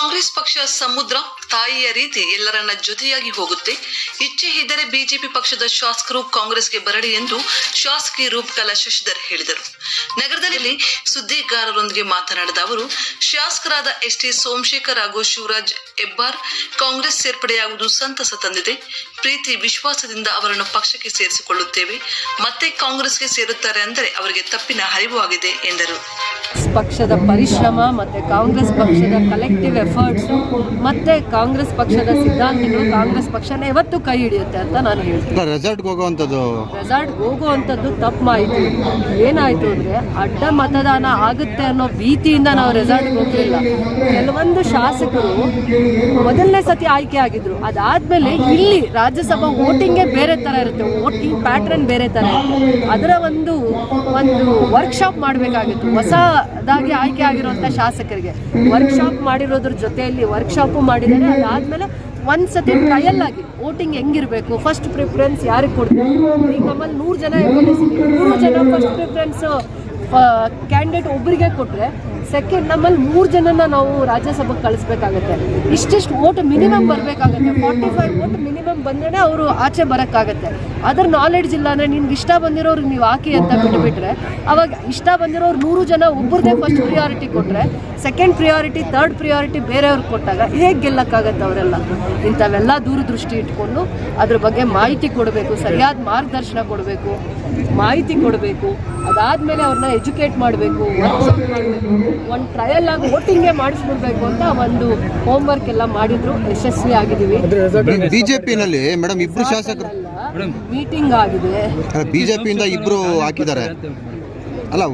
ಕಾಂಗ್ರೆಸ್ ಪಕ್ಷ ಸಮುದ್ರ ತಾಯಿಯ ರೀತಿ ಎಲ್ಲರನ್ನ ಜೊತೆಯಾಗಿ ಹೋಗುತ್ತೆ. ಇಚ್ಛೆ ಇದ್ದರೆ ಬಿಜೆಪಿ ಪಕ್ಷದ ಶಾಸಕರು ಕಾಂಗ್ರೆಸ್ಗೆ ಬರಡಿ ಎಂದು ಶಾಸಕಿ ರೂಪಕಲಾ ಶಶಿಧರ್ ಹೇಳಿದರು. ನಗರದಲ್ಲಿ ಸುದ್ದಿಗಾರರೊಂದಿಗೆ ಮಾತನಾಡಿದ ಅವರು, ಶಾಸಕರಾದ ಎಸ್ ಟಿ ಸೋಮಶೇಖರ್ ಹಾಗೂ ಶಿವರಾಜ್ ಹೆಬ್ಬಾರ್ ಕಾಂಗ್ರೆಸ್ ಸೇರ್ಪಡೆಯಾಗುವುದು ಸಂತಸ ತಂದಿದೆ. ಪ್ರೀತಿ, ವಿಶ್ವಾಸದಿಂದ ಅವರನ್ನು ಪಕ್ಷಕ್ಕೆ ಸೇರಿಸಿಕೊಳ್ಳುತ್ತೇವೆ. ಮತ್ತೆ ಕಾಂಗ್ರೆಸ್ಗೆ ಸೇರುತ್ತಾರೆ ಅಂದರೆ ಅವರಿಗೆ ತಪ್ಪಿನ ಹರಿವು ಆಗಿದೆ ಎಂದರು. ಪಕ್ಷದ ಪರಿಶ್ರಮ ಮತ್ತು ಕಾಂಗ್ರೆಸ್ ಪಕ್ಷದ ಕಲೆಕ್ಟಿವ್ ಎಫರ್ಟ್ಸು ಮತ್ತು ಕಾಂಗ್ರೆಸ್ ಪಕ್ಷದ ಸಿದ್ಧಾಂತಗಳು ಕಾಂಗ್ರೆಸ್ ಪಕ್ಷನ ಯಾವತ್ತೂ ಕೈ ಹಿಡಿಯುತ್ತೆ ಅಂತ ನಾನು ಹೇಳ್ತೀನಿ. ಇಲ್ಲ ರೆಸಾರ್ಟ್ಗೆ ಹೋಗೋವಂಥದ್ದು? ರೆಸಾರ್ಟ್ ಹೋಗುವಂಥದ್ದು ತಪ್ಪು ಮಾಹಿತಿ. ಏನಾಯಿತು ಅಂದರೆ ಅಡ್ಡ ಮತದಾನ ಆಗುತ್ತೆ ಅನ್ನೋ ಭೀತಿಯಿಂದ ನಾವು ರೆಸಾರ್ಟ್ಗೆ ಹೋಗಲಿಲ್ಲ. ಕೆಲವೊಂದು ಶಾಸಕರು ಮೊದಲನೇ ಸತಿ ಆಯ್ಕೆ ಆಗಿದ್ರು. ಅದಾದಮೇಲೆ ಇಲ್ಲಿ ರಾಜ್ಯಸಭಾ ವೋಟಿಂಗೇ ಬೇರೆ ಥರ ಇರುತ್ತೆ. ವೋಟಿಂಗ್ ಪ್ಯಾಟ್ರನ್ ಬೇರೆ ಥರ ಇರುತ್ತೆ. ಅದರ ಒಂದು ಒಂದು ವರ್ಕ್ಶಾಪ್ ಮಾಡಬೇಕಾಗಿತ್ತು. ಹೊಸದಾಗಿ ಆಯ್ಕೆ ಆಗಿರುವಂಥ ಶಾಸಕರಿಗೆ. ವರ್ಕ್ಶಾಪ್ ಮಾಡಿರೋದ್ರ ಜೊತೆಯಲ್ಲಿ ವರ್ಕ್ಶಾಪ್ ಮಾಡಿದ್ದಾರೆ ಅದಾದಮೇಲೆ ಒಂದು ಸತಿ ಟ್ರಯಲ್ ಆಗಿ ವೋಟಿಂಗ್ ಹೆಂಗಿರಬೇಕು ಫಸ್ಟ್ ಪ್ರಿಫರೆನ್ಸ್ ಯಾರಿಗೆ ಕೊಡ್ತೀವಿ ಈಗ ನಮ್ಮಲ್ಲಿ ನೂರು ಜನ ನೂರು ಜನ ಫಸ್ಟ್ ಪ್ರಿಫರೆನ್ಸ್ ಕ್ಯಾಂಡಿಡೇಟ್ ಒಬ್ಬರಿಗೆ ಕೊಟ್ಟರೆ ಸೆಕೆಂಡ್, ನಮ್ಮಲ್ಲಿ ಮೂರು ಜನನ ನಾವು ರಾಜ್ಯಸಭೆಗೆ ಕಳಿಸ್ಬೇಕಾಗತ್ತೆ. ಇಷ್ಟಿಷ್ಟು ಓಟ್ ಮಿನಿಮಮ್ ಬರಬೇಕಾಗತ್ತೆ. ಫಾರ್ಟಿ ಫೈವ್ ಓಟ್ ಮಿನಿಮಮ್ ಬಂದ್ರೆ ಅವರು ಆಚೆ ಬರೋಕ್ಕಾಗತ್ತೆ. ಅದ್ರ ನಾಲೆಡ್ಜ್ ಇಲ್ಲ ಅಂದರೆ ನಿನ್ಗೆ ಇಷ್ಟ ಬಂದಿರೋರು ನೀವು ಹಾಕಿ ಅಂತ ಬಿಟ್ಟುಬಿಟ್ರೆ ಅವಾಗ ಇಷ್ಟ ಬಂದಿರೋರು ನೂರು ಜನ ಒಬ್ಬರದೇ ಫಸ್ಟ್ ಪ್ರಿಯಾರಿಟಿ ಕೊಟ್ಟರೆ ಸೆಕೆಂಡ್ ಪ್ರಿಯಾರಿಟಿ ತರ್ಡ್ ಪ್ರಿಯಾರಿಟಿ ಬೇರೆಯವ್ರಿಗೆ ಕೊಟ್ಟಾಗ ಹೇಗೆ ಗೆಲ್ಲಕ್ಕಾಗತ್ತೆ ಅವರೆಲ್ಲ? ಇಂಥವೆಲ್ಲ ದೂರದೃಷ್ಟಿ ಇಟ್ಕೊಂಡು ಅದ್ರ ಬಗ್ಗೆ ಮಾಹಿತಿ ಕೊಡಬೇಕು, ಸರಿಯಾದ ಮಾರ್ಗದರ್ಶನ ಕೊಡಬೇಕು, ಮಾಹಿತಿ ಕೊಡಬೇಕು, ಅದಾದಮೇಲೆ ಅವ್ರನ್ನ ಎಜುಕೇಟ್ ಮಾಡಬೇಕು ವರ್ಕ್ಶಾಪ್ ಮಾಡಬೇಕು. ಒಂದು ಟ್ರಯಲ್ ಆಗಿ ವೋಟಿಂಗೇ ಮಾಡಿಸ್ಬಿಡ್ಬೇಕು ಅಂತ ಒಂದು ಹೋಮ್ವರ್ಕ್ ಎಲ್ಲ ಮಾಡಿದ್ರು. ಯಶಸ್ವಿ ಆಗಿದ್ದೀವಿ. ಬಿಜೆಪಿನಲ್ಲಿ ಮೇಡಮ್ ಇಬ್ರು ಶಾಸಕರು ಮೀಟಿಂಗ್ ಆಗಿದೆ. ಬಿಜೆಪಿಯಿಂದ ಇಬ್ರು ಹಾಕಿದ್ದಾರೆ. ಅಲ್ಲ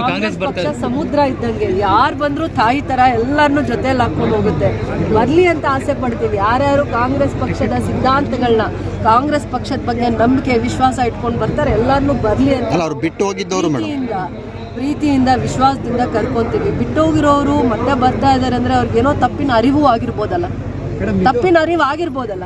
ಕಾಂಗ್ರೆಸ್ ಸಮುದ್ರ ಇದ್ದಂಗೆ. ಯಾರು ಬಂದ್ರು ತಾಯಿ ತರ ಎಲ್ಲರನ್ನೂ ಜೊತೆಯಲ್ಲಿ ಹಾಕೊಂಡು ಹೋಗುತ್ತೆ. ಬರ್ಲಿ ಅಂತ ಆಸೆ ಪಡ್ತೀವಿ. ಯಾರ್ಯಾರು ಕಾಂಗ್ರೆಸ್ ಪಕ್ಷದ ಸಿದ್ಧಾಂತಗಳನ್ನ ಕಾಂಗ್ರೆಸ್ ಪಕ್ಷದ ಬಗ್ಗೆ ನಂಬಿಕೆ ವಿಶ್ವಾಸ ಇಟ್ಕೊಂಡು ಬರ್ತಾರೆ ಎಲ್ಲರನ್ನೂ ಬರ್ಲಿ ಅಂತ ಅಲ್ಲ ಅವ್ರು ಬಿಟ್ಟು ಹೋಗಿದ್ದವರು ಮೇಡಮ್. ಪ್ರೀತಿಯಿಂದ ವಿಶ್ವಾಸದಿಂದ ಕರ್ಕೊಂತೀವಿ. ಬಿಟ್ಟೋಗಿರೋರು ಮತ್ತೆ ಬರ್ತಾ ಇದಾರೆ ಅಂದ್ರೆ ಅವ್ರಿಗೇನೋ ತಪ್ಪಿನ ಅರಿವು ಆಗಿರ್ಬೋದಲ್ಲ. ತಪ್ಪಿನ ಅರಿವು ಆಗಿರ್ಬೋದಲ್ಲ.